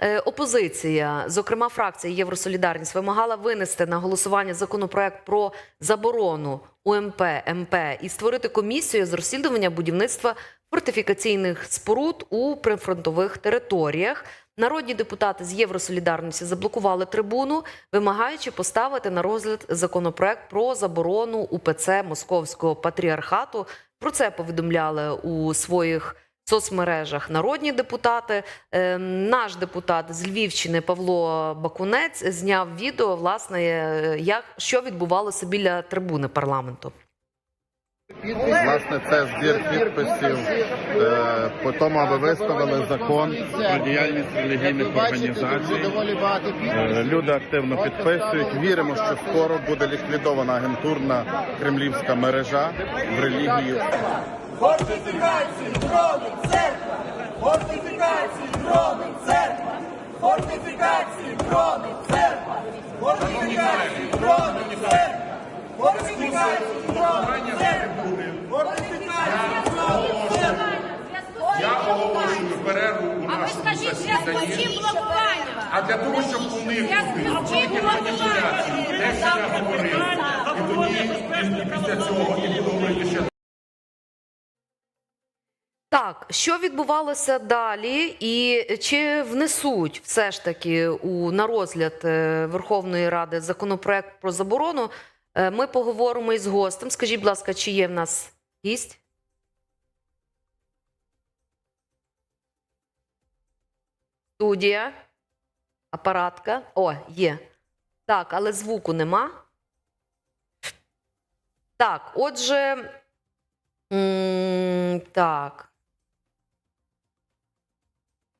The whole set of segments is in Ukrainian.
Е, Опозиція, зокрема фракція Євросолідарність, вимагала винести на голосування законопроект про заборону УМП МП і створити комісію з розслідування будівництва фортифікаційних споруд у прифронтових територіях. Народні депутати з Євросолідарності заблокували трибуну, вимагаючи поставити на розгляд законопроект про заборону УПЦ Московського патріархату. Про це повідомляли у своїх соцмережах народні депутати. Е, Наш депутат з Львівщини Павло Бакунець зняв відео, власне, е, як що відбувалося біля трибуни парламенту. Власне, це збір підписів е, по тому, аби виставили закон про діяльність релігійних організацій. Е, Люди активно підписують. Віримо, що скоро буде ліквідована агентурна кремлівська мережа в релігію. Фортифікації, дрони, церква! Фортифікації, дрони, церква! Фортифікації, дрони, церква! Фортифікації, дрони, церква! Фортифікації, дрони, церква! Фортифікації, дрони, церква! Я оголошую перерву у А ви нашому засіданні. А для того, щоб уникнути маніпуляцій, те, що я говорив, і тоді після цього і буду говорити ще Так, що відбувалося далі, і чи внесуть все ж таки у на розгляд е, Верховної Ради законопроект про заборону? Е, Ми поговоримо із гостем. Скажіть, будь ласка, чи є в нас гість? Студія, апаратка. О, є. Так, але звуку нема. Так, отже. Так.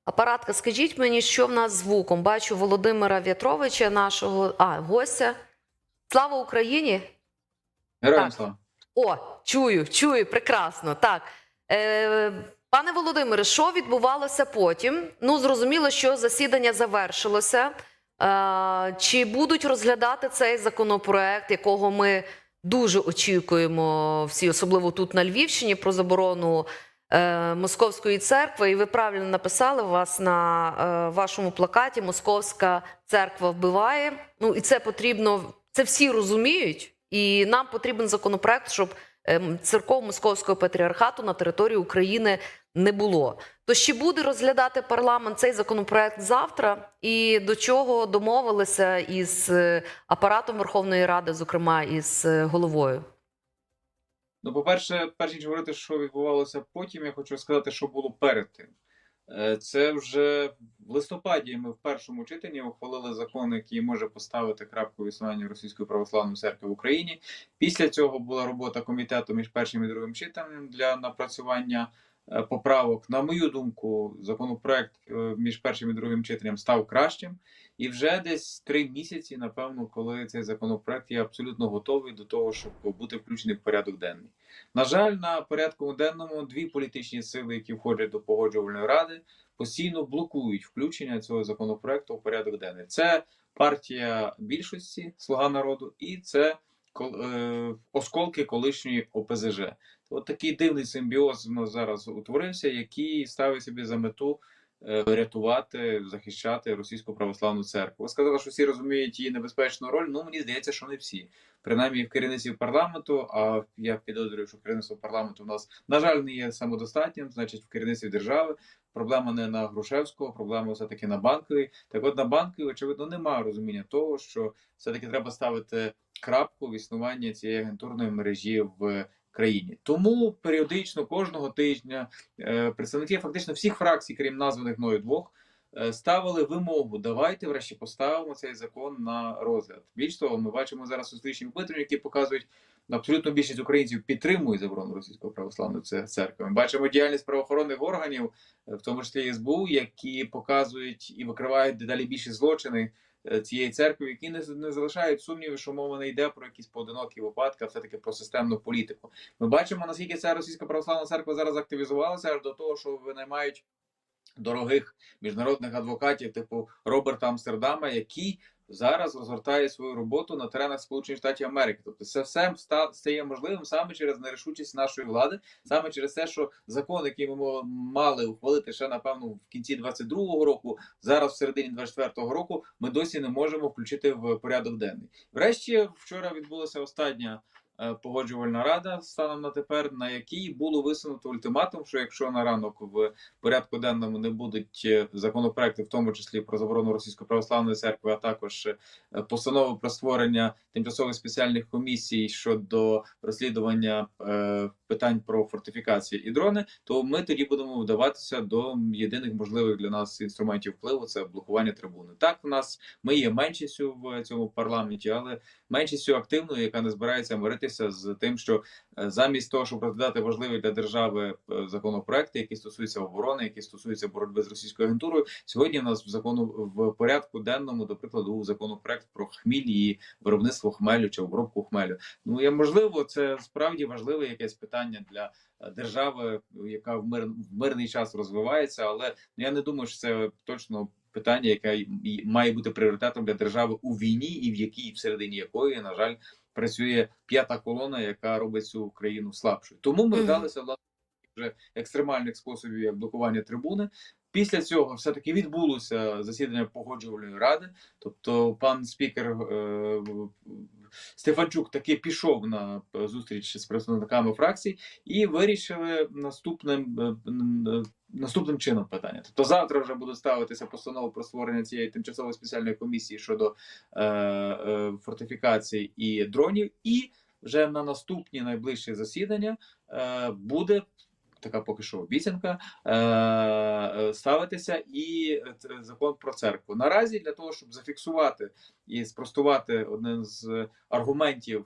Апаратка, скажіть мені, що в нас з звуком? Бачу Володимира В'ятровича, нашого а, гостя. Слава Україні! Героям слава. О, чую, чую, прекрасно. Так. Е, пане Володимире, що відбувалося потім? Ну, зрозуміло, що засідання завершилося. Е, чи будуть розглядати цей законопроект, якого ми дуже очікуємо всі, особливо тут на Львівщині, про заборону Московської церкви? І ви правильно написали вас на е, вашому плакаті Московська церква вбиває. Ну і це потрібно, це всі розуміють. І нам потрібен законопроект, щоб ем, церков Московського патріархату на території України не було. То чи буде розглядати парламент цей законопроект завтра? І до чого домовилися із е, апаратом Верховної Ради, зокрема із е, головою? Ну, по-перше, перш ніж говорити, що відбувалося потім, я хочу сказати, що було перед тим. Е, Це вже в листопаді ми в першому читанні ухвалили закон, який може поставити крапку в існуванні Російської православної церкви в Україні. Після цього була робота комітету між першим і другим читанням для напрацювання поправок. На мою думку, законопроект е, між першим і другим читанням став кращим. І вже десь три місяці, напевно, коли цей законопроект є абсолютно готовий до того, щоб бути включений в порядок денний. На жаль, на порядку денному дві політичні сили, які входять до погоджувальної ради, постійно блокують включення цього законопроекту в порядок денний. Це партія більшості Слуга народу і це е, осколки колишньої ОПЗЖ. От такий дивний симбіоз у нас зараз утворився, який ставить собі за мету е, рятувати, захищати російську православну церкву. Ви сказали, що всі розуміють її небезпечну роль. Ну мені здається, що не всі. Принаймні в керівництві парламенту. А я підозрюю, що керівництво парламенту у нас на жаль не є самодостатнім. Значить, в керівництві держави проблема не на Грушевського, проблема все таки на банковій. Так, от на банковій, очевидно, немає розуміння того, що все таки треба ставити крапку в існуванні цієї агентурної мережі в країні. Тому періодично кожного тижня е, представники фактично всіх фракцій, крім названих мною двох, е, ставили вимогу: давайте врешті поставимо цей закон на розгляд. Більш того, ми бачимо зараз зустрічні опитування, які показують. Абсолютно більшість українців підтримує заборону російської православної Це- церкви. Ми бачимо діяльність правоохоронних органів, е, в тому числі СБУ, які показують і викривають дедалі більші злочини цієї церкви, які не, не залишають сумнівів, що мова не йде про якісь поодинокі випадки, а все таки про системну політику. Ми бачимо, наскільки ця російська православна церква зараз активізувалася аж до того, що винаймають дорогих міжнародних адвокатів, типу Роберта Амстердама, який зараз розгортає свою роботу на теренах Сполучених Штатів Америки. Тобто, це все стає можливим саме через нерішучість нашої влади, саме через те, що закон, який ми мали ухвалити ще напевно в кінці 22-го року, зараз в середині 24-го року, ми досі не можемо включити в порядок денний. Врешті вчора відбулася остання. Е, Погоджувальна рада станом на тепер, на якій було висунуто ультиматум, що якщо на ранок в порядку денному не будуть е, законопроекти, в тому числі про заборону російської православної церкви, а також е, постанови про створення тимчасових спеціальних комісій щодо розслідування е, питань про фортифікації і дрони, то ми тоді будемо вдаватися до єдиних можливих для нас інструментів впливу це блокування трибуни. Так, в нас ми є меншістю в цьому парламенті, але меншістю активною, яка не збирається миритися з тим, що е, замість того, щоб розглядати важливі для держави е, законопроекти, які стосуються оборони, які стосуються боротьби з російською агентурою, сьогодні в нас в закону в порядку денному, до прикладу, законопроект про хміль і виробництво хмелю чи обробку хмелю. Ну я можливо, це справді важливе якесь питання для е, держави, яка в мир в мирний час розвивається, але я не думаю, що це точно. Питання, яке має бути пріоритетом для держави у війні, і в якій всередині якої, на жаль, працює п'ята колона, яка робить цю країну слабшою. Тому ми вдалися власне вже екстремальних способів як блокування трибуни. Після цього все таки відбулося засідання погоджувальної ради. Тобто, пан спікер е, Стефанчук таки пішов на зустріч з представниками фракцій і вирішили наступним. е, е, Наступним чином питання. Тобто завтра вже будуть ставитися постанови про створення цієї тимчасової спеціальної комісії щодо е, е, фортифікацій і дронів, і вже на наступні найближчі засідання е, буде така поки що обіцянка е, е, ставитися і е, закон про церкву. Наразі для того, щоб зафіксувати і спростувати один з аргументів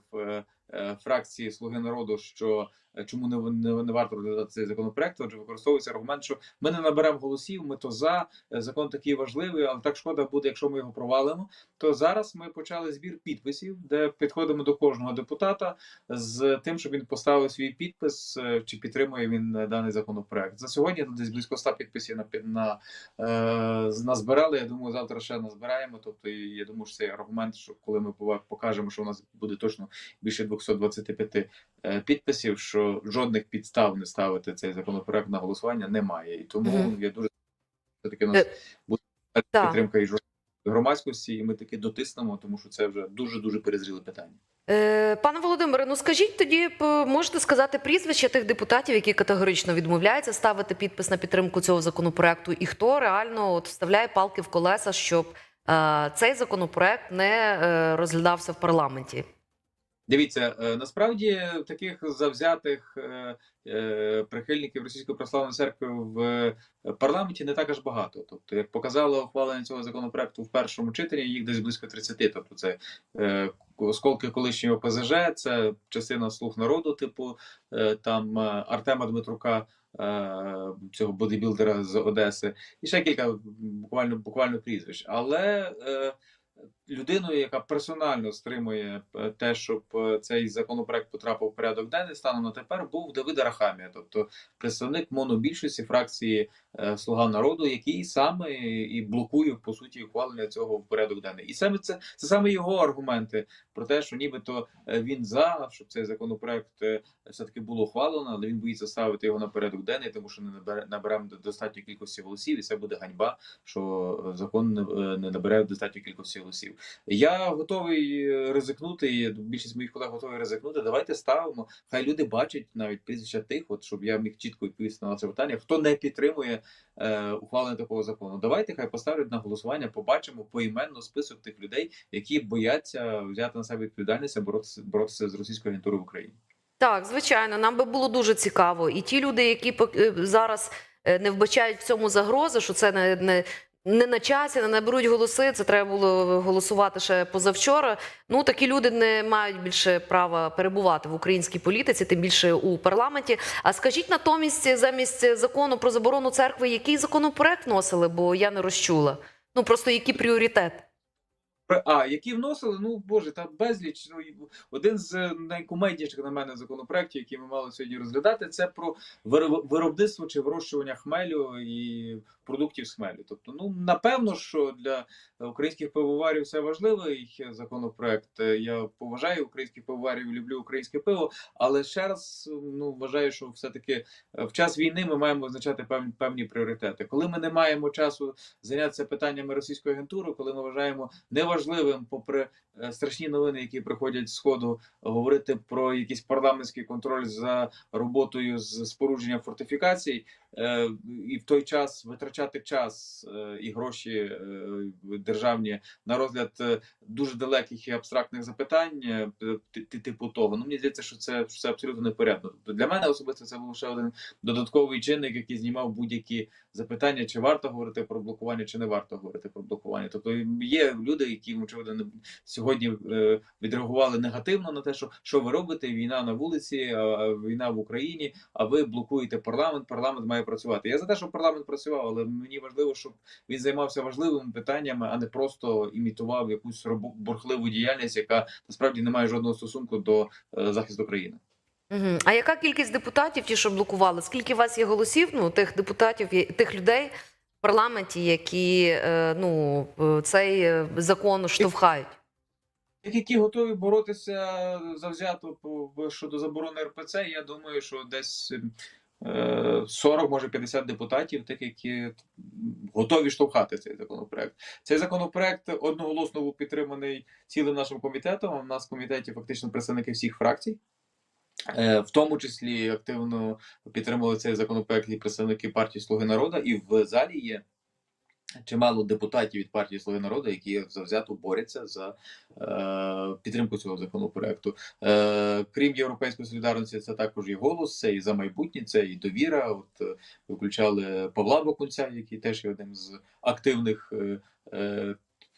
фракції Слуги народу, що е, чому не, не, не варто розглядати цей законопроект, отже, використовується аргумент, що ми не наберемо голосів, ми то за е, закон такий важливий, але так шкода буде, якщо ми його провалимо. То зараз ми почали збір підписів, де підходимо до кожного депутата з тим, щоб він поставив свій підпис, е, чи підтримує він е, даний законопроект. За сьогодні десь близько 100 підписів на на е, назбирали. Я думаю, завтра ще назбираємо. Тобто, я думаю, що цей аргумент, що коли ми покажемо, що у нас буде точно більше 225 е, підписів, що жодних підстав не ставити цей законопроект на голосування немає. І тому Мгм. я дуже таки нас Е, буде так. підтримка і громадськості, і ми таки дотиснемо, тому що це вже дуже дуже перезріле питання. Е, Пане Володимире, ну скажіть тоді, можете сказати прізвища тих депутатів, які категорично відмовляються ставити підпис на підтримку цього законопроекту, і хто реально от вставляє палки в колеса, щоб е, цей законопроект не е, розглядався в парламенті? Дивіться, е, насправді таких завзятих е, е, прихильників Російської православної церкви в парламенті не так аж багато. Тобто, як показало ухвалення цього законопроекту в першому читанні, їх десь близько 30. Тобто, це осколки колишнього ПЗЖ, це частина слуг народу, типу там Артема Дмитрука. Цього бодибілдера з Одеси, і ще кілька буквально буквально прізвищ. Але людиною, яка персонально стримує е, те, щоб е, цей законопроект потрапив в порядок денний, станом на тепер був Давид Арахамія, тобто представник монобільшості фракції е, Слуга народу, який саме і блокує по суті ухвалення цього в порядок денний. І саме це, це саме його аргументи про те, що нібито він за, щоб цей законопроект все таки було ухвалено, але він боїться ставити його на порядок денний, тому що не набере наберемо достатньої кількості голосів, і це буде ганьба, що закон не, набере достатньої кількості голосів. Я готовий е, ризикнути, більшість моїх колег готові ризикнути. Давайте ставимо. Хай люди бачать навіть прізвища тих, от щоб я міг чітко відповісти на це питання. Хто не підтримує е, ухвалення такого закону? Давайте хай поставлять на голосування. Побачимо поіменно список тих людей, які бояться взяти на себе відповідальність і боротися, боротися з російською агентурою в Україні. Так, звичайно, нам би було дуже цікаво. І ті люди, які е, зараз е, не вбачають в цьому загрози, що це не, не, не на часі, не наберуть голоси. Це треба було голосувати ще позавчора. Ну такі люди не мають більше права перебувати в українській політиці, тим більше у парламенті. А скажіть натомість, замість закону про заборону церкви, який законопроект носили, бо я не розчула. Ну просто які пріоритети? А, які вносили, ну боже, там безліч. Ну, один з е, найкумедніших на мене законопроєктів, які ми мали сьогодні розглядати, це про виро- виробництво чи вирощування хмелю і продуктів з хмелю. Тобто, ну напевно, що для українських пивоварів це важливий законопроект. Е, Я поважаю українських пивоварів, люблю українське пиво, але ще раз ну вважаю, що все-таки е, в час війни ми маємо визначати певні певні пріоритети. Коли ми не маємо часу зайнятися питаннями російської агентури, коли ми вважаємо неважливим, попри е, страшні новини, які приходять з сходу, говорити про якийсь парламентський контроль за роботою з спорудження фортифікацій, і в той час витрачати час е, і гроші е, державні на розгляд е, дуже далеких і абстрактних запитань, е, ти- ти- типу того. Ну мені здається, що це, що це абсолютно непорядно. Для мене особисто це був ще один додатковий чинник, який знімав будь-які запитання, чи варто говорити про блокування, чи не варто говорити про блокування. Тобто є люди, які очевидно сьогодні е, відреагували негативно на те, що що ви робите, війна на вулиці, війна в Україні, а ви блокуєте парламент. Парламент має працювати. Я за те, щоб парламент працював, але мені важливо, щоб він займався важливими питаннями, а не просто імітував якусь бурхливу діяльність, яка насправді не має жодного стосунку до е, захисту країни. Угу. А яка кількість депутатів, ті, що блокували? Скільки у вас є голосів? Ну, тих депутатів, тих людей в парламенті, які е, ну, е, цей закон штовхають? Які готові боротися завзято щодо заборони РПЦ, я думаю, що десь е, 40, може 50 депутатів, тих, які готові штовхати цей законопроект. Цей законопроект одноголосно був підтриманий цілим нашим комітетом. У нас в комітеті фактично представники всіх фракцій. Е, В тому числі активно підтримували цей законопроект і представники партії Слуги народу, і в залі є чимало депутатів від партії Слуги народу, які завзято борються за е, підтримку цього законопроекту. Е, крім європейської солідарності, це також і голос, це і за майбутнє, це і довіра. От е, виключали Павла Бакунця, який теж є одним з активних. Е, е,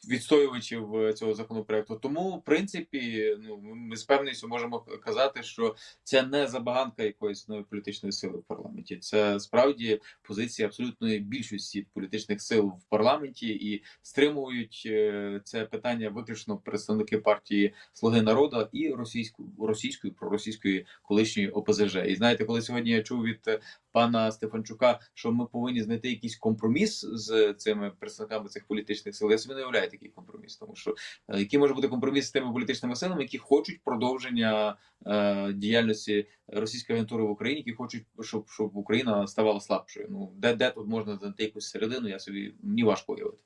Відстоювачів е, цього законопроекту, тому в принципі, ну ми з певністю можемо казати, що це не забаганка якоїсь нової політичної сили в парламенті. Це справді позиція абсолютної більшості політичних сил в парламенті і стримують е, це питання виключно представники партії Слуги народу і російської російської проросійської колишньої ОПЗЖ. І знаєте, коли сьогодні я чув від е, пана Стефанчука, що ми повинні знайти якийсь компроміс з цими представниками цих політичних сил. Я собі не уявляю такий компроміс, тому що е, який може бути компроміс з тими політичними силами, які хочуть продовження е, діяльності російської агентури в Україні, які хочуть, щоб щоб Україна ставала слабшою. Ну де, де тут можна знайти якусь середину? Я собі мені важко уявити.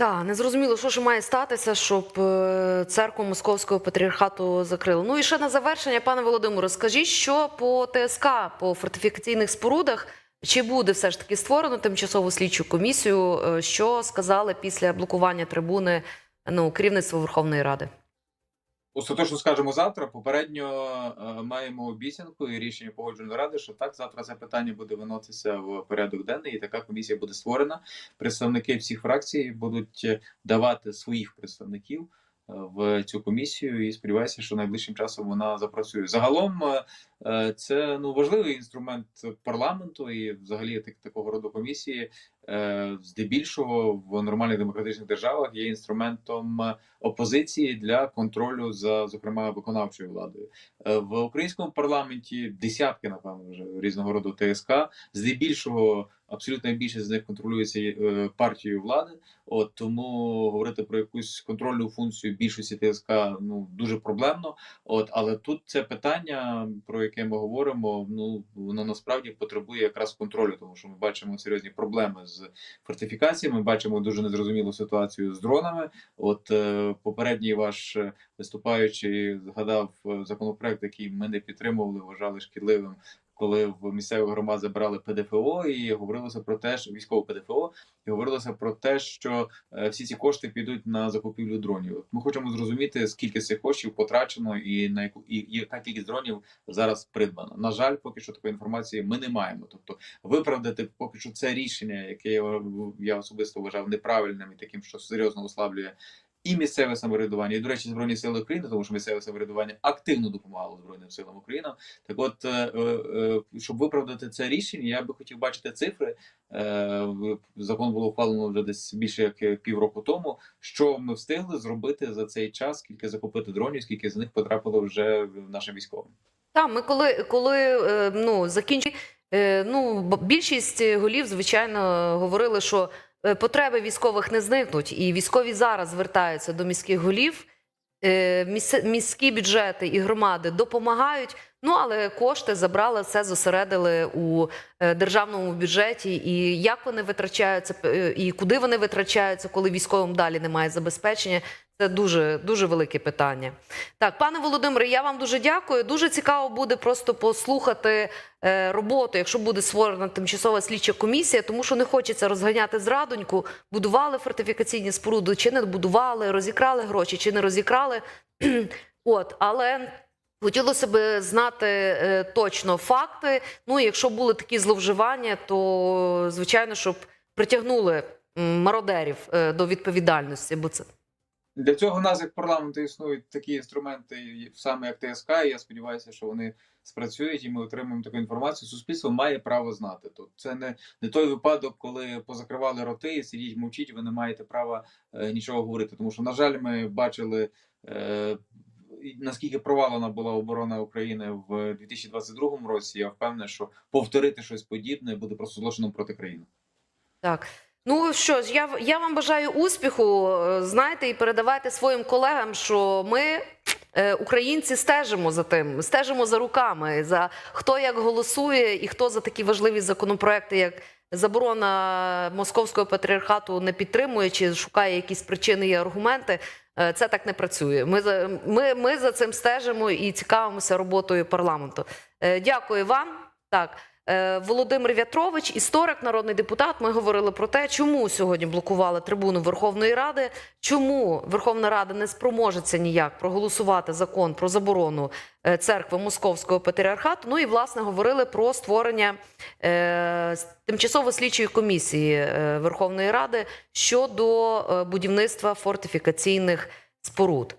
Так, не зрозуміло, що ж має статися, щоб е, церкву московського патріархату закрили. Ну і ще на завершення, пане Володимире, скажіть, що по ТСК, по фортифікаційних спорудах, чи буде все ж таки створено тимчасову слідчу комісію? Е, Що сказали після блокування трибуни ну, керівництво Верховної Ради? Остаточно скажемо завтра. Попередньо е, маємо обіцянку і рішення погоджувальної ради, що так завтра це питання буде виноситися в порядок денний, і така комісія буде створена. Представники всіх фракцій будуть давати своїх представників в цю комісію. І сподіваюся, що найближчим часом вона запрацює. Загалом е, е, це ну важливий інструмент парламенту і взагалі так, такого роду комісії. е, Здебільшого в нормальних демократичних державах є інструментом опозиції для контролю за зокрема виконавчою владою в українському парламенті. Десятки, напевно, вже різного роду ТСК. Здебільшого абсолютна більшість з них контролюється е, партією влади. От тому говорити про якусь контрольну функцію більшості ТСК ну дуже проблемно. От але тут це питання, про яке ми говоримо. Ну воно насправді потребує якраз контролю, тому що ми бачимо серйозні проблеми з фортифікаціями. Ми бачимо дуже незрозумілу ситуацію з дронами. От е, попередній ваш е, виступаючий згадав законопроект, який ми не підтримували, вважали шкідливим. Коли в місцевих громад забрали ПДФО і говорилося про те, що військове ПДФО, і говорилося про те, що е, всі ці кошти підуть на закупівлю дронів. Ми хочемо зрозуміти, скільки цих коштів потрачено, і на яку і, яка кількість дронів зараз придбано. На жаль, поки що такої інформації ми не маємо. Тобто, виправдати поки що це рішення, яке я особисто вважав неправильним і таким, що серйозно ослаблює і місцеве самоврядування, і, до речі, Збройні Сили України, тому що місцеве самоврядування активно допомагало Збройним силам України. Так от, е, е, е, щоб виправдати це рішення, я би хотів бачити цифри. Закон було ухвалено вже десь більше як півроку тому. Що ми встигли зробити за цей час, скільки закупити дронів, скільки з них потрапило вже в нашим військовим. Так, ми коли, коли ну, закінчили, ну, більшість голів, звичайно, говорили, що потреби військових не зникнуть, і військові зараз звертаються до міських голів. Е, Міські бюджети і громади допомагають, ну але кошти забрали, все зосередили у е, державному бюджеті. І як вони витрачаються, е, і куди вони витрачаються, коли військовим далі немає забезпечення, це дуже дуже велике питання. Так, пане Володимире, я вам дуже дякую. Дуже цікаво буде просто послухати е, роботу, якщо буде створена тимчасова слідча комісія, тому що не хочеться розганяти зрадоньку. Будували фортифікаційні споруди, чи не будували, розікрали гроші, чи не розікрали. От, але. Хотілося б знати е, точно факти. Ну, якщо були такі зловживання, то звичайно, щоб притягнули мародерів е, до відповідальності, бо це Для цього в нас як парламенту існують такі інструменти, саме як ТСК. І я сподіваюся, що вони спрацюють, і ми отримаємо таку інформацію. Суспільство має право знати. Тут це не, не той випадок, коли позакривали роти і сидіть, мовчіть. Ви не маєте права е, нічого говорити. Тому що, на жаль, ми бачили. Е, наскільки провалена була оборона України в 2022 році, я впевнений, що повторити щось подібне буде просто злочином проти країни. Так. Ну що ж, я, я вам бажаю успіху. Е, Знаєте, і передавайте своїм колегам, що ми, е, українці, стежимо за тим, стежимо за руками, за хто як голосує і хто за такі важливі законопроекти, як заборона московського патріархату не підтримує чи шукає якісь причини і аргументи. Е, Це так не працює. Ми ми, ми за цим стежимо і цікавимося роботою парламенту. Е, Дякую вам. Так. Е, Володимир В'ятрович, історик, народний депутат. Ми говорили про те, чому сьогодні блокували трибуну Верховної Ради, чому Верховна Рада не спроможеться ніяк проголосувати закон про заборону е, церкви Московського патріархату. Ну і власне говорили про створення е, тимчасово слідчої комісії е, Верховної Ради щодо будівництва фортифікаційних споруд.